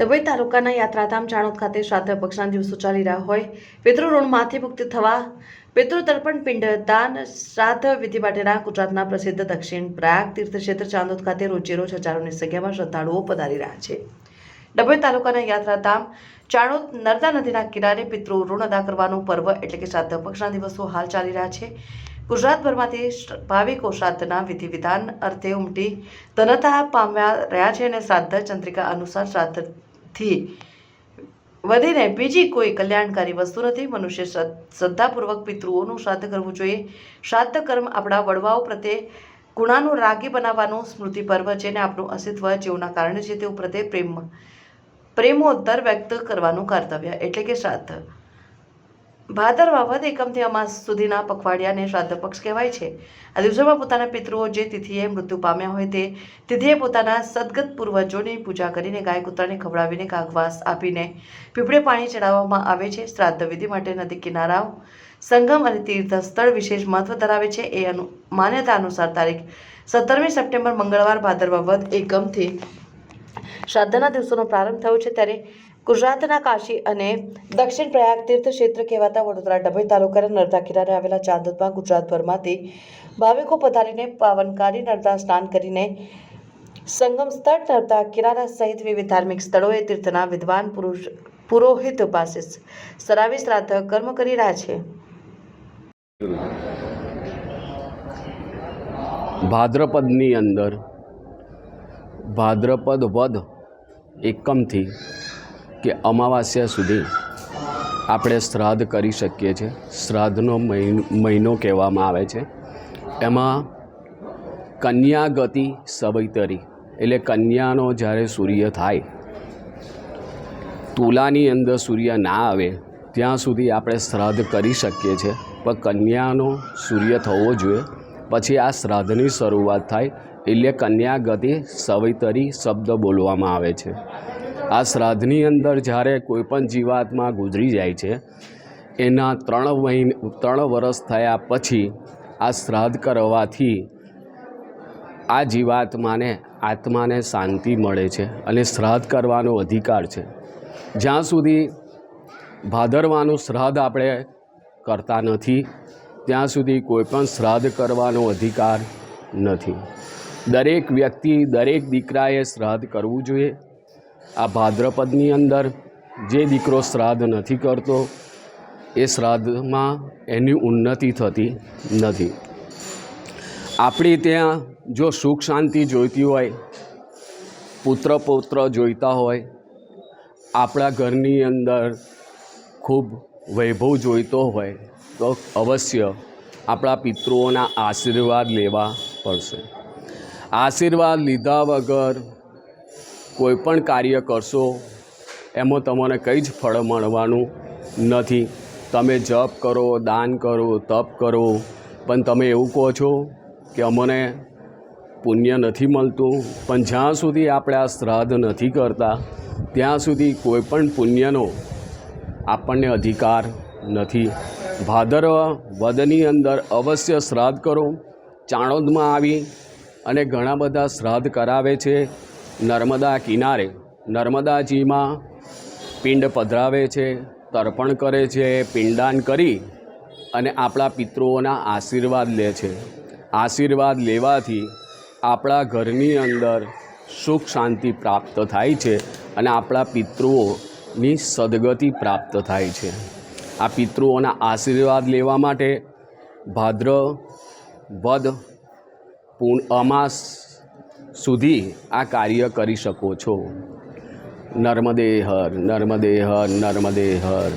ડભોઈ તાલુકાના યાત્રાધામ ચાણોદ ખાતે શ્રાદ્ધ પક્ષના દિવસો ચાલી રહ્યા હોય. પિતૃ ઋણમાંથી મુક્તિ થવા પિતૃ તર્પણ પિંડદાન શ્રાદ્ધ વિધિ માટેના ગુજરાતના પ્રસિદ્ધ દક્ષિણ પ્રયાગ તીર્થક્ષેત્ર ચાંદોદ ખાતે રોજેરોજ હજારોની સંખ્યામાં શ્રદ્ધાળુઓ પધારી રહ્યા છે. ડભોઈ તાલુકાના યાત્રાધામ ચાણોદ નર્મદા નદીના કિનારે પિતૃ ઋણ અદા કરવાનું પર્વ એટલે કે શ્રાદ્ધ પક્ષના દિવસો હાલ ચાલી રહ્યા છે. ગુજરાતભરમાંથી ભાવિકો શ્રાદ્ધના વિધિ વિધાન અર્થે ઉમટી ધનતા પામ્યા રહ્યા છે અને શ્રાદ્ધ ચંદ્રિકા અનુસાર શ્રાદ્ધથી વધીને બીજી કોઈ કલ્યાણકારી વસ્તુ નથી. મનુષ્ય શ્રદ્ધ- શ્રદ્ધાપૂર્વક પિતૃઓનું શ્રાદ્ધ કરવું જોઈએ. શ્રાદ્ધ કર્મ આપણા વડવાઓ પ્રત્યે ગુણાનું રાગી બનાવવાનું સ્મૃતિ પર્વ છે અને આપણું અસ્તિત્વ જેઓના કારણે છે તેઓ પ્રત્યે પ્રેમ પ્રેમોત્તર વ્યક્ત કરવાનું કર્તવ્ય એટલે કે શ્રાદ્ધ. ભાદરવા વદ એકમથી અમાસ સુધીના પખવાડિયાને શ્રાદ્ધ પક્ષ કહેવાય છે. આ દિવસોમાં પોતાના પિતૃઓ જે તિથિએ મૃત્યુ પામ્યા હોય તે તિથિએ પોતાના સદગત પૂર્વજોની પૂજા કરીને ગાય કૂતરાને ખવડાવીને કાગવાસ આપીને પીપળે પાણી ચડાવવામાં આવે છે. શ્રાદ્ધ વિધિ માટે નદી કિનારાઓ, સંગમ અને તીર્થ સ્થળ વિશેષ મહત્વ ધરાવે છે. એ અનુ, માન્યતા અનુસાર તારીખ સત્તરમી સપ્ટેમ્બર મંગળવાર ભાદરવા વદ એકમથી શ્રાદ્ધના દિવસોનો પ્રારંભ થયો છે. ત્યારે ગુજરાતના કાશી અને દક્ષિણ પ્રયાગ તીર્થ ક્ષેત્ર કહેવાતા વડોદરા, ડભોઈ તાલુકાના નર્મદા કિનારે આવેલા ચાંદોદમાં ગુજરાતભરમાંથી ભાવિકો પધારીને પાવનકારી નર્મદા સ્નાન કરીને સંગમ સ્થળ નર્મદા કિનારા સહિત વિવિધ ધાર્મિક સ્થળોએ તીર્થના વિદ્વાન પુરુષ, પુરોહિત પાસે સરાવી શ્રાદ્ધ કર્મ કરી રહ્યા છે. ભાદ્રપદની અંદર ભાદ્રપદ વધ એકમથી કે અમાવાસ્યા સુધી આપણે શ્રાદ્ધ કરી શકીએ છીએ. શ્રાદ્ધનો મહિન- કહેવામાં આવે છે. એમાં કન્યા ગતિ સવૈતરી, એટલે કન્યાનો જ્યારે સૂર્ય થાય, તુલાની અંદર સૂર્ય ના આવે, ત્યાં સુધી આપણે શ્રાદ્ધ કરી શકીએ છીએ. પણ કન્યાનો સૂર્ય થવો જોઈએ. પછી આ શ્રાદ્ધની શરૂઆત થાય, એટલે કન્યા ગતિ સવૈતરી શબ્દ બોલવામાં આવે છે. આ શ્રાદ્ધની અંદર જ્યારે કોઈપણ જીવાત્મા ગુજરી જાય છે, એના ત્રણ મહિને, ત્રણ વર્ષ થયા પછી આ શ્રાદ્ધ કરવાથી આ જીવાત્માને, આત્માને શાંતિ મળે છે અને શ્રાદ્ધ કરવાનો અધિકાર છે. જ્યાં સુધી ભાદરવાનું શ્રાદ્ધ આપણે કરતા નથી, ત્યાં સુધી કોઈ પણ શ્રાદ્ધ કરવાનો અધિકાર નથી. દરેક વ્યક્તિ, દરેક દીકરાએ શ્રાદ્ધ કરવું જોઈએ. આ ભાદ્રપદની અંદર જે દીકરો શ્રાદ્ધ નથી કરતો, એ શ્રાદ્ધમાં એની ઉન્નતિ થતી નથી. આપણી ત્યાં જો સુખ શાંતિ જોઈતી હોય, પુત્ર પૌત્ર જોઈતા હોય, આપણા ઘરની અંદર ખૂબ વૈભવ જોઈતો હોય, તો અવશ્ય આપણા પિતૃઓના આશીર્વાદ લેવા પડશે. આશીર્વાદ લીધા વગર કોઈ પણ કાર્ય કરશો, એમાં તમને કંઈ જ ફળ મળવાનું નથી. તમે જપ કરો, દાન કરો, તપ કરો, પણ તમે એવું કહો છો કે અમને પુણ્ય નથી મળતું. પણ જ્યાં સુધી આપણે આ શ્રાદ્ધ નથી કરતા, ત્યાં સુધી કોઈ પણ પુણ્યનો આપણને અધિકાર નથી. ભાદરવ વદની અંદર અવશ્ય શ્રાદ્ધ કરો. ચાણોદમાં આવી અને ઘણા બધા શ્રાદ્ધ કરાવે છે. નર્મદા કિનારે, નર્મદાજીમાં પિંડ પધરાવે છે, તર્પણ કરે છે પિંડદાન કરી અને આપણા પિતૃઓના આશીર્વાદ લે છે. આશીર્વાદ લેવાથી આપણા ઘરની અંદર સુખ શાંતિ પ્રાપ્ત થાય છે અને આપણા પિતૃઓની સદગતિ પ્રાપ્ત થાય છે. આ પિતૃઓના આશીર્વાદ લેવા માટે ભાદ્ર, વદ, પૂર્ણ, અમાસ સુધી આ કાર્ય કરી શકો છો. નર્મદે હર નર્મદે હર નર્મદે હર